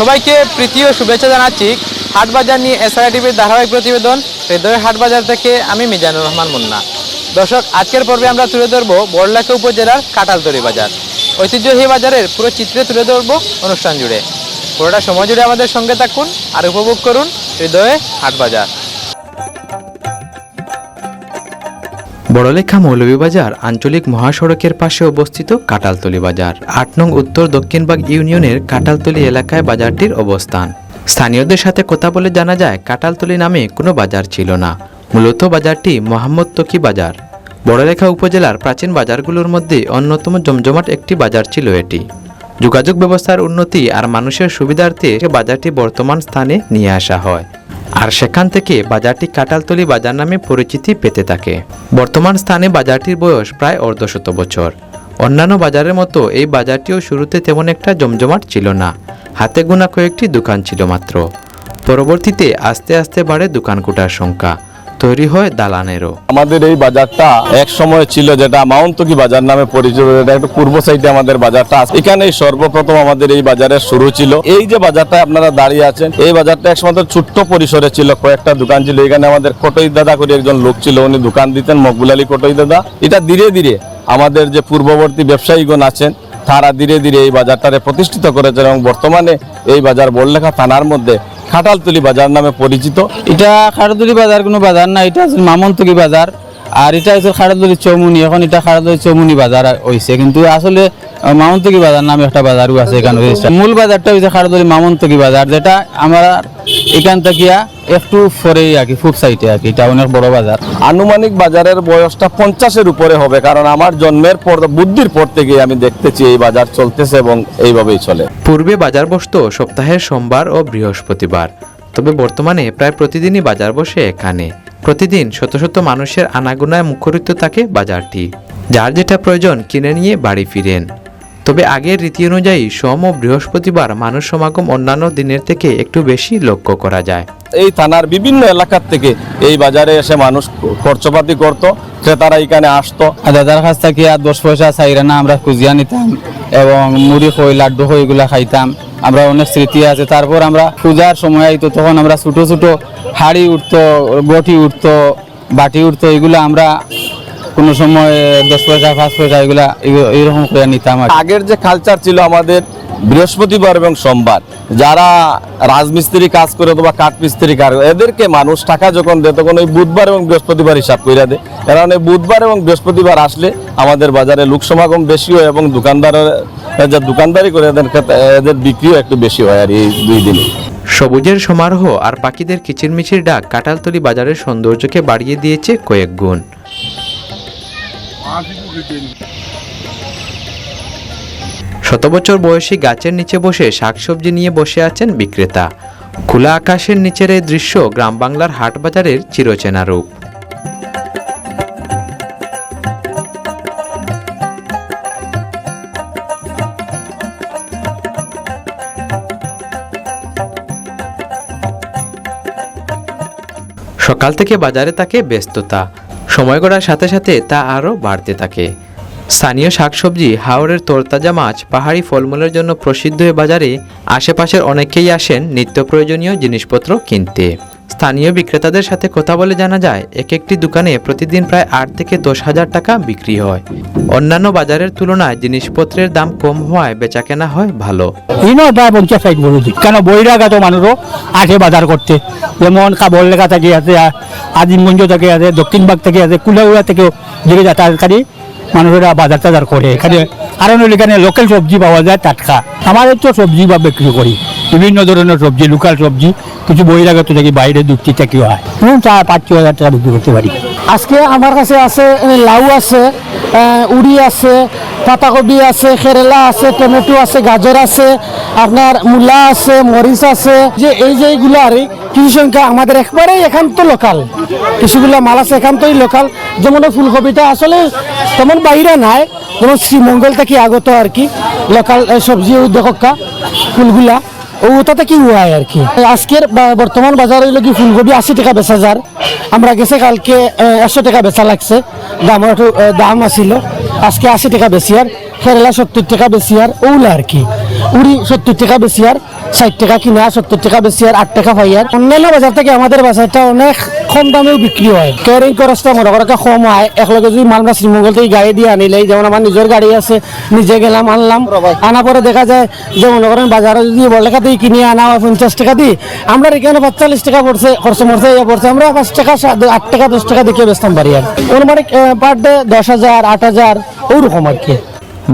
সবাইকে প্রীতি ও শুভেচ্ছা জানাচ্ছি হাটবাজার নিয়ে এসআই টিভির ধারাবাহিক প্রতিবেদন হৃদয়ের হাটবাজার থেকে আমি মিজানুর রহমান মুন্না। দর্শক, আজকের পর্বে আমরা তুলে ধরবো বড়লাখা উপজেলার কাটালতরি বাজার। ঐতিহ্যবাহী বাজারের পুরো চিত্রে তুলে ধরবো অনুষ্ঠান জুড়ে। পুরোটা সময় জুড়ে আমাদের সঙ্গে থাকুন আর উপভোগ করুন হৃদয়ে হাটবাজার। বড়লেখা মৌলভীবাজার আঞ্চলিক মহাসড়কের পাশে অবস্থিত কাটালতলি বাজার। আট নং উত্তর দক্ষিণবাগ ইউনিয়নের কাটালতলি এলাকায় বাজারটির অবস্থান। স্থানীয়দের সাথে কথা বলে জানা যায় কাটালতলি নামে কোনো বাজার ছিল না। মূলত বাজারটি মোহাম্মদ তকি বাজার। বড়লেখা উপজেলার প্রাচীন বাজারগুলোর মধ্যে অন্যতম জমজমাট একটি বাজার ছিল এটি। যোগাযোগ ব্যবস্থার উন্নতি আর মানুষের সুবিধার্থে বাজারটি বর্তমান স্থানে নিয়ে আসা হয়। আর সেখান থেকে বাজারটি কাটালতলি বাজার নামে পরিচিতি পেতে থাকে। বর্তমান স্থানে বাজারটির বয়স প্রায় অর্ধশত বছর। অন্যান্য বাজারের মতো এই বাজারটিও শুরুতে তেমন একটা জমজমাট ছিল না। হাতে গোনা কয়েকটি দোকান ছিল মাত্র। পরবর্তীতে আস্তে আস্তে বাড়ে দোকান কুটার সংখ্যা। তৈরি হয় দালানেরও। আমাদের এই বাজারটা এক সময় ছিল যেটা মাউন্টকি বাজার নামে পরিচিত এটা একটু পূর্ব সাইডে আমাদের বাজারটা আছে। এখানেই সর্বপ্রথম আমাদের এই বাজারের শুরু ছিল। এই যে বাজারটা আপনারা দাঁড়িয়ে আছেন, এই বাজারটা একসময় ছোট্ট পরিসরে ছিল, কয়েকটা দোকান ছিল। এখানে আমাদের কটই দাদা করে একজন লোক ছিল, উনি দোকান দিতেন, মকবুল আলী কটই দাদা। এটা ধীরে ধীরে আমাদের যে পূর্ববর্তী ব্যবসায়ীগণ আছেন, তারা ধীরে ধীরে এই বাজারটারে প্রতিষ্ঠিত করেছেন এবং বর্তমানে এই বাজার বড়লেখা থানার মধ্যে খাটালতুলি বাজার নামে পরিচিত। এটা খাটালতলি বাজার কোনো বাজার না এটা হচ্ছে মামনতলি বাজার। আর এটা হচ্ছে খাড়াদুলি চৌমুনি এখন এটা খাড়াদুলি চৌমুনি বাজার হয়েছে কিন্তু আসলে মামন্তকি বাজার নামে একটা বাজারও আছে এখানে মূল বাজারটা হচ্ছে খাড়াদুলি মামন্তকি বাজার যেটা আমরা এখান থেকে একটু পরেই আর কি ফুট সাইডে আর কি এটা অনেক বড় বাজার। আনুমানিক বাজারের বয়সটা পঞ্চাশের উপরে হবে কারণ আমার জন্মের পর বুদ্ধির পর থেকে আমি দেখতেছি এই বাজার চলতেছে এবং এইভাবেই চলে। পূর্বে বাজার বসত সপ্তাহের সোমবার ও বৃহস্পতিবার তবে বর্তমানে প্রায় প্রতিদিনই বাজার বসে এখানে। প্রতিদিন শত শত মানুষের আনাগোনায় মুখরিত থাকে বাজারটি। যার যেটা প্রয়োজন কিনে নিয়ে বাড়ি ফিরেন। তবে আগের রীতি অনুযায়ী সোম ও বৃহস্পতিবার মানুষ সমাগম অন্যান্য দিনের থেকে একটু বেশি লক্ষ্য করা যায়। এই থানার বিভিন্ন এলাকার থেকে এই বাজারে এসে মানুষ খরচপাতি করত ক্রেতারা এখানে আসতো। আর দাদার কাছ থেকে আর দশ পয়সা চাইরানা আমরা খুঁজিয়া নিতাম এবং মুড়ি হই লাড্ডু খই এগুলা খাইতাম। আমরা অনেক স্মৃতি আছে। তারপর আমরা পূজার সময় আইতো তখন আমরা ছোটো ছোটো হাড়ি উঠতো বটি উঠতো বাটি উঠতো এগুলো আমরা কোনো সময় দশ পয়সা পাঁচ পয়সা এগুলা এগু- এইরকম করে নিতাম আগের যে কালচার ছিল আমাদের বৃহস্পতিবার এবং সোমবার যারা রাজমিস্ত্রি কাজ করে অথবা কাঠ মিস্ত্রি কাজ করে, এদেরকে মানুষ টাকা যখন দেয় তখন ওই বুধবার এবং বৃহস্পতিবার হিসাব করে দেয়। কারণ এই বুধবার এবং বৃহস্পতিবার আসলে আমাদের বাজারে লোক সমাগম বেশি হয় এবং দোকানদারের যা দোকানদারি করে এদের ক্ষেত্রে এদের বিক্রিও একটু বেশি হয় আর এই দুই দিনে। সবুজের সমারোহ আর পাখিদের কিচিরমিচির ডাক কাটালতলি বাজারের সৌন্দর্যকে বাড়িয়ে দিয়েছে কয়েক গুণ। শত বছর বয়সী গাছের নিচে বসে শাকসবজি নিয়ে বসে আছেন বিক্রেতা। খোলা আকাশের নিচের এই দৃশ্য গ্রাম বাংলার হাট বাজারের চিরচেনা রূপ। সকাল থেকে বাজারে থাকে ব্যস্ততা সময় করার সাথে সাথে তা আরও বাড়তে থাকে। স্থানীয় শাকসবজি হাওড়ের তোরতাজা মাছ, পাহাড়ি ফলমূলের জন্য প্রসিদ্ধ এ বাজারে আশেপাশের অনেকেই আসেন নিত্য প্রয়োজনীয় জিনিসপত্র কিনতে। স্থানীয় বিক্রেতাদের সাথে কথা বলে জানা যায় এক একটি দোকানে প্রতিদিন প্রায় আট থেকে দশ হাজার টাকা বিক্রি হয়। অন্যান্য বাজারের তুলনায় জিনিসপত্রের দাম কম হওয়ায় বেচাকেনা হয় ভালো। কেন বহিরাগত মানুষও আসে বাজার করতে? যেমন কাবরলেখা থেকে আছে আজিমগঞ্জ থেকে আছে দক্ষিণবাগ থেকে আছে কুলাউড়া থেকেও দিকে যাতায়াতকারী মানুষেরা বাজার টাজার করে। এখানে হলো এখানে লোকাল সবজি পাওয়া যায় টাটকা। আমাদের তো সবজি বা বিক্রি করি। বিভিন্ন ধরনের সবজি লোকাল সবজি, কিছু বহিরাগত থেকে বাইরে দুটি থেকেও হয় চার পাঁচ ছ হাজার টাকা বিক্রি করতে পারি। আজকে আমার কাছে আছে লাউ আছে উড়ি আছে, পাতাকপি আছে কেরেলা আছে, টমেটো আছে, গাজর আছে, আপনার মূলা আছে, মরিচ আছে। যে এই যে এইগুলো আর কিছু সংখ্যা আমাদের একবারে এখান তো লোকাল কিছুগুলো মাল আছে এখান তোই লোকাল যেমন ফুলকপিটা আসলে তেমন বাইরে নাই, যেমন শ্রীমঙ্গল থেকে আগত আর কি লোকাল সবজি উদ্যোগকা ফুলগুলা। ওটাতে কি হয় আর কি? আজকের বর্তমান বাজারে হইল কি ফুলকপি আশি টাকা বেচা যার। আমরা গেছে কালকে একশো টাকা বেচা লাগছে। দাম একটু দাম আছিল। আজকে আশি টাকা বেশি আর। কেরালা সত্তর টাকা বেশি আর। ওগুলো আর কি। উড়ি সত্তর টাকা বেশি আর। ষাট টাকা কিনা, সত্তর টাকা বেশি আর আট টাকা পাই আর। অন্যান্য বাজার থেকে আমাদের বাজারটা অনেক কম দামেও বিক্রি হয়। ক্যারিং খরচটা মনে করো কম হয়। একলগে যদি মালটা শ্রীমঙ্গল থেকে গাড়ি দিয়ে আনিলে যেমন আমার নিজের গাড়ি আছে, নিজে গেলাম, আনলাম আনা পরে দেখা যায় যে মনে করেন বাজারে যদি বড় থেকে কিনে আনা হয়, পঞ্চাশ টাকা দিয়ে, আমরা এখানে পঁয়তাল্লিশ টাকা পড়ছে, খরচ মরছে ইয়ে পড়ছে। আমরা পাঁচ টাকা আট টাকা, দশ টাকা দেখে বেচতাম পারি আর। অনুমানিক পার ডে দশ হাজার, আট হাজার, ওরকম আর কি।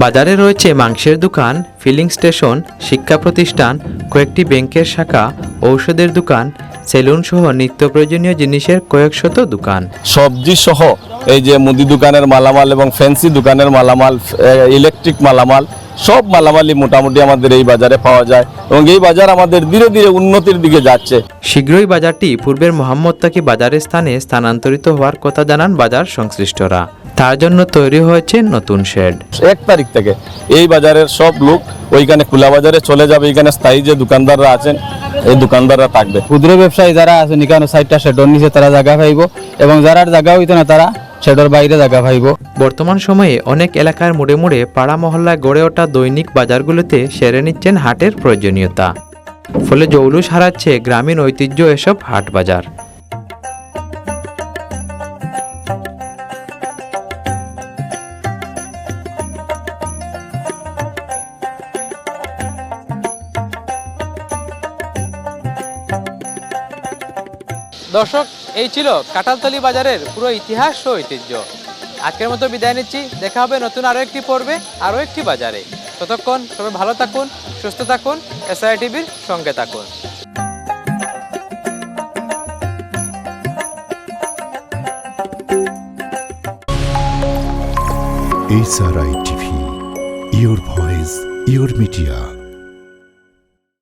বাজারে রয়েছে মাংসের দোকান, ফিলিং স্টেশন, শিক্ষা প্রতিষ্ঠান, কয়েকটি ব্যাংকের শাখা, ঔষধের দোকান, সেলুন সহ নিত্য প্রয়োজনীয় জিনিসের কয়েকশত দোকান। সবজি সহ এই যে মুদি দোকানের মালামাল এবং ফ্যান্সি দোকানের মালামাল ইলেকট্রিক মালামাল সব মালামালই মোটামুটি আমাদের এই বাজারে পাওয়া যায় এবং এই বাজার আমাদের ধীরে ধীরে উন্নতির দিকে যাচ্ছে। শীঘ্রই বাজারটি পূর্বের মোহাম্মদ তাকি বাজারের স্থানে স্থানান্তরিত হওয়ার কথা জানান বাজার সংশ্লিষ্টরা। তার জন্য তৈরি হয়েছে নতুন শেড। এক তারিখ থেকে এই বাজারের সব লোক ওইখানে খোলা বাজারে চলে যাবে এখানে স্থায়ী যে দোকানদাররা আছেন এই দোকানদাররা থাকবে। ক্ষুদ্র ব্যবসায়ী যারা আছে নিকানো সাইডটা শেডর নিচে তারা জায়গা পাইব এবং যারা জায়গা হইতো না তারা শেডর বাইরে জায়গা পাইব। বর্তমান সময়ে অনেক এলাকার মোড়ে মোড়ে পাড়া মহল্লায় গড়ে ওঠা দৈনিক বাজারগুলোতে সেরে নিচ্ছেন হাটের প্রয়োজনীয়তা। ফলে জৌলুস হারাচ্ছে গ্রামীণ ঐতিহ্য এসব হাট বাজার। দর্শক এই ছিল কাঁঠালতলি বাজারের পুরো ইতিহাস ও ঐতিহ্য। আজকের মতো বিদায় নিচ্ছি। দেখা হবে নতুন আরও একটি পর্বে আরও একটি বাজারে। ততক্ষণ সবাই ভালো থাকুন সুস্থ থাকুন এসআই টিভির সঙ্গে থাকুন। SRI TV, your voice, your media.